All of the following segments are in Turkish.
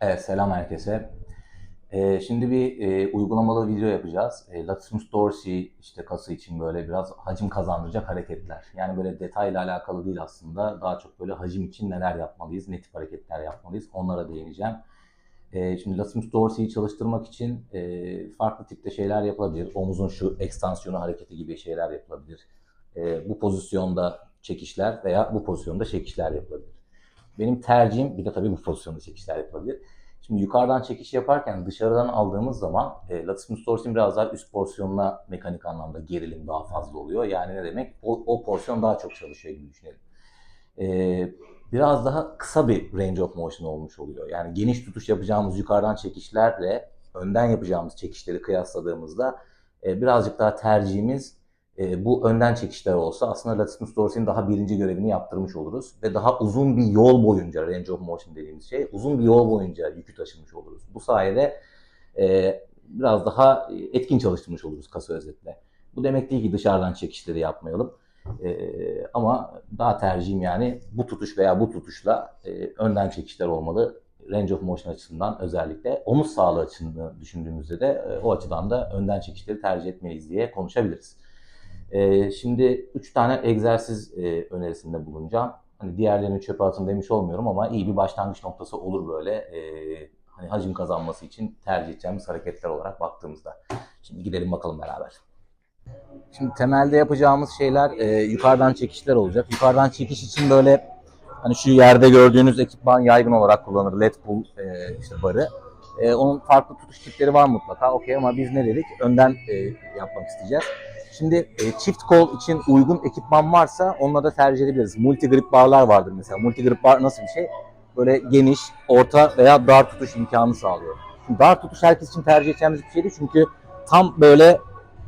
Evet, selam herkese. Ee, şimdi bir e, uygulamalı video yapacağız. E, Latimus dorsi işte kası için böyle biraz hacim kazandıracak hareketler. Yani böyle detayla alakalı değil aslında. Daha çok böyle hacim için neler yapmalıyız, ne tip hareketler yapmalıyız onlara değineceğim. E, şimdi Latimus dorsi'yi çalıştırmak için e, farklı tipte şeyler yapılabilir. Omuzun şu ekstansiyonu hareketi gibi şeyler yapılabilir. E, bu pozisyonda çekişler veya bu pozisyonda çekişler yapılabilir. Benim tercihim bir de tabii bu pozisyonda çekişler yapılabilir. Şimdi yukarıdan çekiş yaparken dışarıdan aldığımız zaman e, latissimus dorsi'nin biraz daha üst porsiyonuna mekanik anlamda gerilim daha fazla oluyor. Yani ne demek? O, o porsiyon daha çok çalışıyor gibi düşünelim. E, biraz daha kısa bir range of motion olmuş oluyor. Yani geniş tutuş yapacağımız yukarıdan çekişlerle önden yapacağımız çekişleri kıyasladığımızda e, birazcık daha tercihimiz e, bu önden çekişler olsa aslında latissimus dorsi'nin daha birinci görevini yaptırmış oluruz. Ve daha uzun bir yol boyunca, range of motion dediğimiz şey, uzun bir yol boyunca yükü taşımış oluruz. Bu sayede e, biraz daha etkin çalıştırmış oluruz kası özetle. Bu demek değil ki dışarıdan çekişleri yapmayalım. E, ama daha tercihim yani bu tutuş veya bu tutuşla e, önden çekişler olmalı. Range of motion açısından özellikle omuz sağlığı açısından düşündüğümüzde de e, o açıdan da önden çekişleri tercih etmeliyiz diye konuşabiliriz. Ee, şimdi üç tane egzersiz e, önerisinde bulunacağım. Hani diğerlerini çöpe atın demiş olmuyorum ama iyi bir başlangıç noktası olur böyle. E, hani hacim kazanması için tercih edeceğimiz hareketler olarak baktığımızda. Şimdi gidelim bakalım beraber. Şimdi temelde yapacağımız şeyler e, yukarıdan çekişler olacak. Yukarıdan çekiş için böyle hani şu yerde gördüğünüz ekipman yaygın olarak kullanılır. LED pull e, işte barı. E, onun farklı tutuş tipleri var mutlaka. Okey ama biz ne dedik? Önden e, yapmak isteyeceğiz. Şimdi e, çift kol için uygun ekipman varsa onunla da tercih edebiliriz. Multi grip barlar vardır mesela. Multi grip bar nasıl bir şey? Böyle geniş, orta veya dar tutuş imkanı sağlıyor. Şimdi dar tutuş herkes için tercih edeceğimiz bir şeydi çünkü tam böyle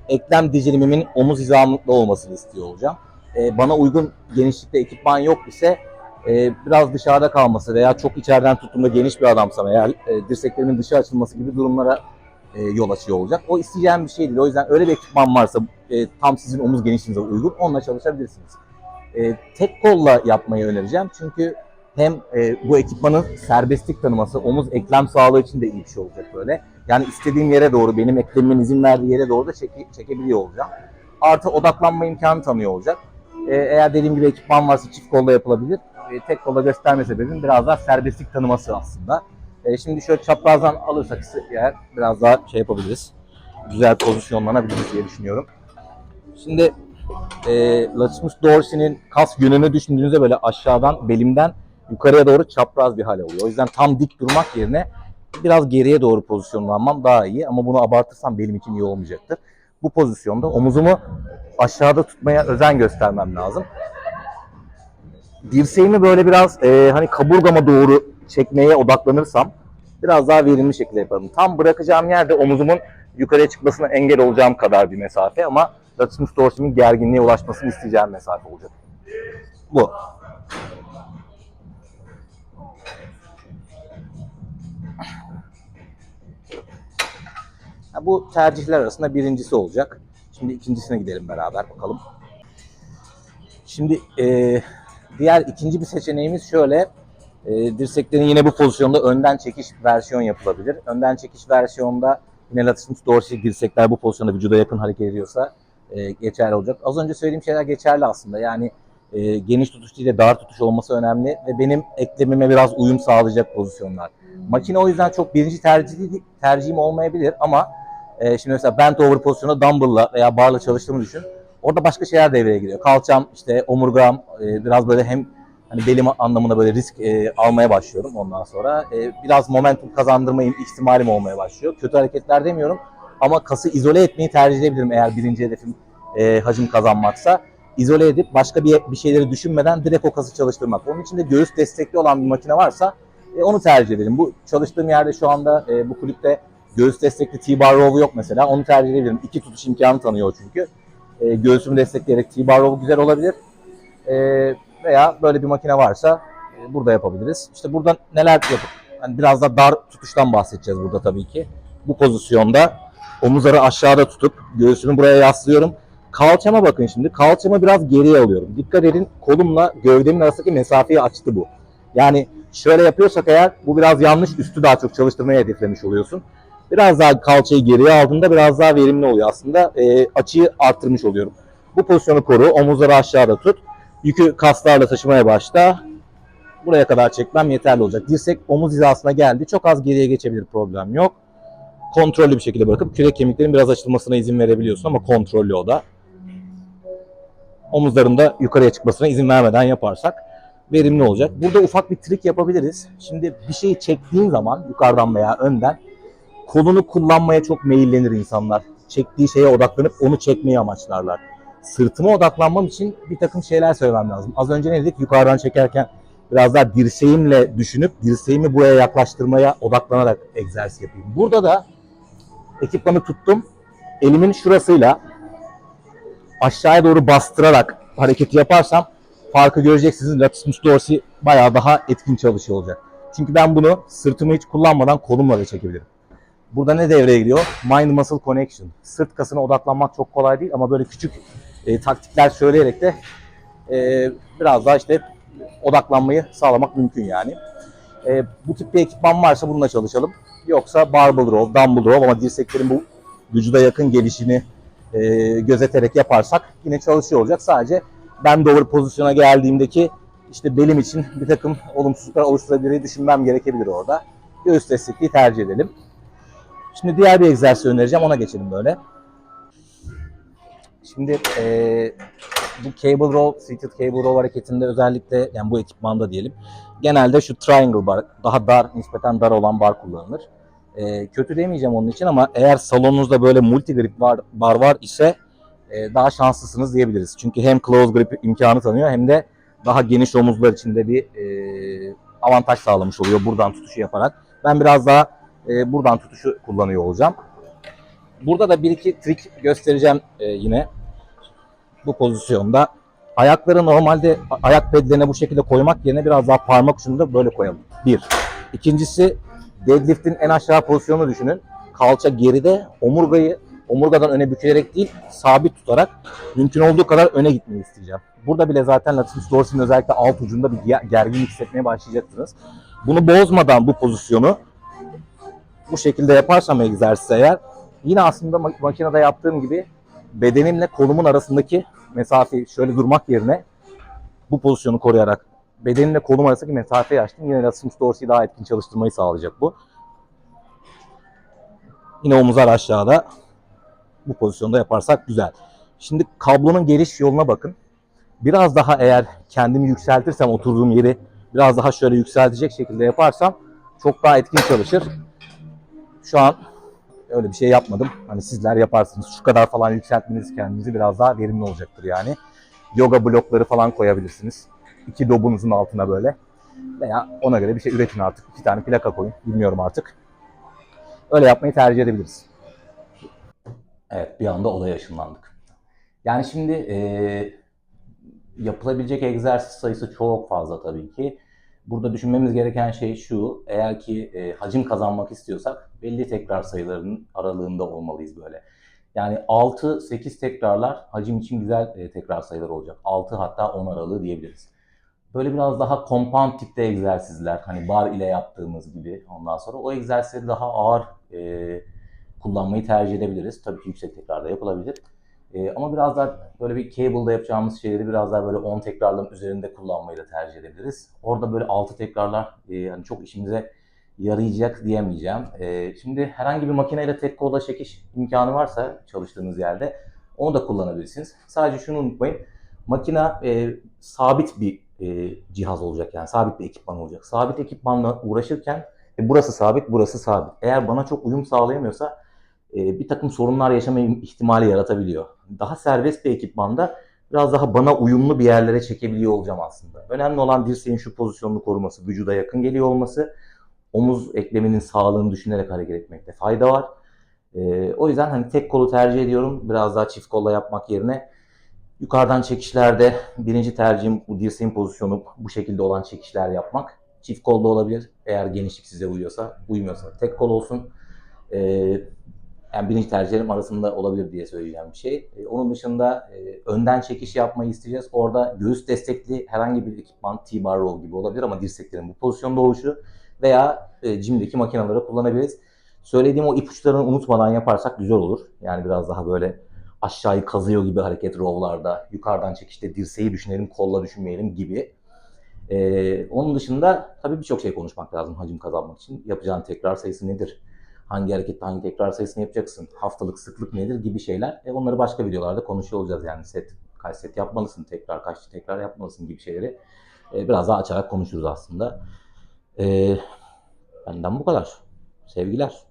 eklem dicilimimin omuz hizamlıkta olmasını istiyor olacağım. E, bana uygun genişlikte ekipman yok ise e, biraz dışarıda kalması veya çok içeriden tuttuğumda geniş bir adamsam eğer e, dirseklerimin dışa açılması gibi durumlara e, yol açıyor olacak. O isteyeceğim bir şey değil. O yüzden öyle bir ekipman varsa e, tam sizin omuz genişliğinize uygun onunla çalışabilirsiniz. E, tek kolla yapmayı önereceğim çünkü hem e, bu ekipmanın serbestlik tanıması, omuz eklem sağlığı için de iyi bir şey olacak böyle. Yani istediğim yere doğru, benim eklemimin izin verdiği yere doğru da çeke, çekebiliyor olacağım. Artı odaklanma imkanı tanıyor olacak. E, eğer dediğim gibi ekipman varsa çift kolla yapılabilir. E, tek kolla gösterme sebebim biraz daha serbestlik tanıması aslında. E, şimdi şöyle çaprazdan alırsak eğer biraz daha şey yapabiliriz. Güzel pozisyonlanabiliriz diye düşünüyorum. Şimdi e, latissimus dorsi'nin kas yönünü düşündüğünüzde böyle aşağıdan belimden yukarıya doğru çapraz bir hal oluyor. O yüzden tam dik durmak yerine biraz geriye doğru pozisyonlanmam daha iyi ama bunu abartırsam benim için iyi olmayacaktır. Bu pozisyonda omuzumu aşağıda tutmaya özen göstermem lazım. Dirseğimi böyle biraz e, hani kaburgama doğru çekmeye odaklanırsam biraz daha verimli şekilde yaparım. Tam bırakacağım yerde omuzumun yukarıya çıkmasına engel olacağım kadar bir mesafe ama latissimus dorsi'min gerginliğe ulaşmasını isteyeceğim mesafe olacak. Bu. Bu tercihler arasında birincisi olacak. Şimdi ikincisine gidelim beraber bakalım. Şimdi e, diğer ikinci bir seçeneğimiz şöyle. E, dirseklerin yine bu pozisyonda önden çekiş versiyon yapılabilir. Önden çekiş versiyonda yine latissimus dorsi dirsekler bu pozisyonda vücuda yakın hareket ediyorsa e, geçerli olacak. Az önce söylediğim şeyler geçerli aslında. Yani e, geniş tutuş değil de dar tutuş olması önemli ve benim eklemime biraz uyum sağlayacak pozisyonlar. Makine o yüzden çok birinci tercih, tercihim olmayabilir ama e, şimdi mesela bent over pozisyonda dumbbell'la veya barla çalıştığımı düşün. Orada başka şeyler devreye giriyor. Kalçam, işte omurgam e, biraz böyle hem hani belim anlamında böyle risk e, almaya başlıyorum ondan sonra. E, biraz momentum kazandırma ihtimalim olmaya başlıyor. Kötü hareketler demiyorum ama kası izole etmeyi tercih edebilirim eğer birinci hedefim e, hacim kazanmaksa. İzole edip başka bir, bir şeyleri düşünmeden direkt o kası çalıştırmak. Onun için de göğüs destekli olan bir makine varsa e, onu tercih edelim. Bu çalıştığım yerde şu anda e, bu kulüpte göğüs destekli T-bar row yok mesela. Onu tercih edebilirim. İki tutuş imkanı tanıyor çünkü. E, göğsümü destekleyerek T-bar row güzel olabilir. E, veya böyle bir makine varsa e, burada yapabiliriz. İşte burada neler yapıp hani biraz da dar tutuştan bahsedeceğiz burada tabii ki. Bu pozisyonda omuzları aşağıda tutup göğsümü buraya yaslıyorum. Kalçama bakın şimdi. Kalçamı biraz geriye alıyorum. Dikkat edin kolumla gövdemin arasındaki mesafeyi açtı bu. Yani Şöyle yapıyorsak eğer bu biraz yanlış. Üstü daha çok çalıştırmaya hedeflemiş oluyorsun. Biraz daha kalçayı geriye aldığında biraz daha verimli oluyor aslında. E, açıyı arttırmış oluyorum. Bu pozisyonu koru. Omuzları aşağıda tut. Yükü kaslarla taşımaya başla. Buraya kadar çekmem yeterli olacak. Dirsek omuz hizasına geldi. Çok az geriye geçebilir problem yok. Kontrollü bir şekilde bırakıp kürek kemiklerin biraz açılmasına izin verebiliyorsun ama kontrollü o da. Omuzların da yukarıya çıkmasına izin vermeden yaparsak verimli olacak. Burada ufak bir trik yapabiliriz. Şimdi bir şeyi çektiğin zaman yukarıdan veya önden kolunu kullanmaya çok meyillenir insanlar. Çektiği şeye odaklanıp onu çekmeyi amaçlarlar. Sırtıma odaklanmam için bir takım şeyler söylemem lazım. Az önce ne dedik? Yukarıdan çekerken biraz daha dirseğimle düşünüp dirseğimi buraya yaklaştırmaya odaklanarak egzersiz yapayım. Burada da ekipmanı tuttum. Elimin şurasıyla aşağıya doğru bastırarak hareketi yaparsam farkı göreceksiniz. Latissimus dorsi bayağı daha etkin çalışıyor olacak. Çünkü ben bunu sırtımı hiç kullanmadan kolumla da çekebilirim. Burada ne devreye giriyor? Mind muscle connection. Sırt kasına odaklanmak çok kolay değil ama böyle küçük e, taktikler söyleyerek de e, biraz daha işte odaklanmayı sağlamak mümkün yani. E, bu tip bir ekipman varsa bununla çalışalım. Yoksa barbell row, dumbbell row ama dirseklerin bu vücuda yakın gelişini e, gözeterek yaparsak yine çalışıyor olacak. Sadece ben doğru pozisyona geldiğimdeki işte belim için bir takım olumsuzluklar oluşturabilir düşünmem gerekebilir orada. Göğüs destekliği tercih edelim. Şimdi diğer bir egzersiz önereceğim ona geçelim böyle. Şimdi eee, bu cable row, seated cable row hareketinde özellikle yani bu ekipmanda diyelim. Genelde şu triangle bar, daha dar, nispeten dar olan bar kullanılır. Eee, kötü demeyeceğim onun için ama eğer salonunuzda böyle multi grip bar, bar var ise eee, daha şanslısınız diyebiliriz. Çünkü hem close grip imkanı tanıyor hem de daha geniş omuzlar içinde bir eee, avantaj sağlamış oluyor buradan tutuşu yaparak. Ben biraz daha eee, buradan tutuşu kullanıyor olacağım. Burada da bir iki trik göstereceğim eee, yine bu pozisyonda. Ayakları normalde ayak pedlerine bu şekilde koymak yerine biraz daha parmak ucunu böyle koyalım. Bir. İkincisi deadlift'in en aşağı pozisyonunu düşünün. Kalça geride, omurgayı omurgadan öne bükülerek değil, sabit tutarak mümkün olduğu kadar öne gitmeyi isteyeceğim. Burada bile zaten latissimus dorsi'nin özellikle alt ucunda bir ger- gerginlik hissetmeye başlayacaksınız. Bunu bozmadan bu pozisyonu bu şekilde yaparsam egzersiz eğer yine aslında mak- makinede yaptığım gibi bedenimle kolumun arasındaki mesafeyi şöyle durmak yerine bu pozisyonu koruyarak bedenimle kolum arasındaki mesafeyi açtım. Yine latissimus dorsi'yi daha etkin çalıştırmayı sağlayacak bu. Yine omuzlar aşağıda. Bu pozisyonda yaparsak güzel. Şimdi kablonun geliş yoluna bakın. Biraz daha eğer kendimi yükseltirsem oturduğum yeri biraz daha şöyle yükseltecek şekilde yaparsam çok daha etkin çalışır. Şu an öyle bir şey yapmadım. Hani sizler yaparsınız. Şu kadar falan yükseltmeniz kendinizi biraz daha verimli olacaktır yani. Yoga blokları falan koyabilirsiniz. İki dobunuzun altına böyle. Veya ona göre bir şey üretin artık. İki tane plaka koyun. Bilmiyorum artık. Öyle yapmayı tercih edebiliriz. Evet bir anda olaya ışınlandık. Yani şimdi eee, yapılabilecek egzersiz sayısı çok fazla tabii ki. Burada düşünmemiz gereken şey şu, eğer ki e, hacim kazanmak istiyorsak belli tekrar sayılarının aralığında olmalıyız böyle. Yani 6-8 tekrarlar hacim için güzel e, tekrar sayılar olacak. 6 hatta 10 aralığı diyebiliriz. Böyle biraz daha compound tipte egzersizler, hani bar ile yaptığımız gibi ondan sonra o egzersizleri daha ağır e, kullanmayı tercih edebiliriz. Tabii ki yüksek tekrarda yapılabilir. E, ama biraz daha böyle bir cable'da yapacağımız şeyleri biraz daha böyle 10 tekrarların üzerinde kullanmayı da tercih edebiliriz. Orada böyle 6 tekrarlar e, yani çok işimize yarayacak diyemeyeceğim. E, şimdi herhangi bir makineyle tek kolla çekiş imkanı varsa çalıştığınız yerde onu da kullanabilirsiniz. Sadece şunu unutmayın. Makina e, sabit bir e, cihaz olacak yani sabit bir ekipman olacak. Sabit ekipmanla uğraşırken e, burası sabit, burası sabit. Eğer bana çok uyum sağlayamıyorsa bir takım sorunlar yaşama ihtimali yaratabiliyor. Daha serbest bir ekipmanda biraz daha bana uyumlu bir yerlere çekebiliyor olacağım aslında. Önemli olan dirseğin şu pozisyonunu koruması, vücuda yakın geliyor olması, omuz ekleminin sağlığını düşünerek hareket etmekte fayda var. E, o yüzden hani tek kolu tercih ediyorum. Biraz daha çift kolla yapmak yerine yukarıdan çekişlerde birinci tercihim bu dirseğin pozisyonu bu şekilde olan çekişler yapmak. Çift kolda olabilir eğer genişlik size uyuyorsa, uymuyorsa tek kol olsun. E, yani birinci tercihlerim arasında olabilir diye söyleyeceğim bir şey. E, onun dışında e, önden çekiş yapmayı isteyeceğiz. Orada göğüs destekli herhangi bir ekipman T-bar row gibi olabilir ama dirseklerin bu pozisyonda oluşu veya e, jimdeki makineleri kullanabiliriz. Söylediğim o ipuçlarını unutmadan yaparsak güzel olur. Yani biraz daha böyle aşağıyı kazıyor gibi hareket rowlarda, yukarıdan çekişte dirseği düşünelim, kolla düşünmeyelim gibi. Ee, onun dışında tabii birçok şey konuşmak lazım hacim kazanmak için. Yapacağın tekrar sayısı nedir? Hangi harekette hangi tekrar sayısını yapacaksın? Haftalık sıklık nedir gibi şeyler. E, onları başka videolarda konuşuyor olacağız yani set kaç set yapmalısın, tekrar kaç tekrar yapmalısın gibi şeyleri e, biraz daha açarak konuşuruz aslında. E, benden bu kadar. Sevgiler.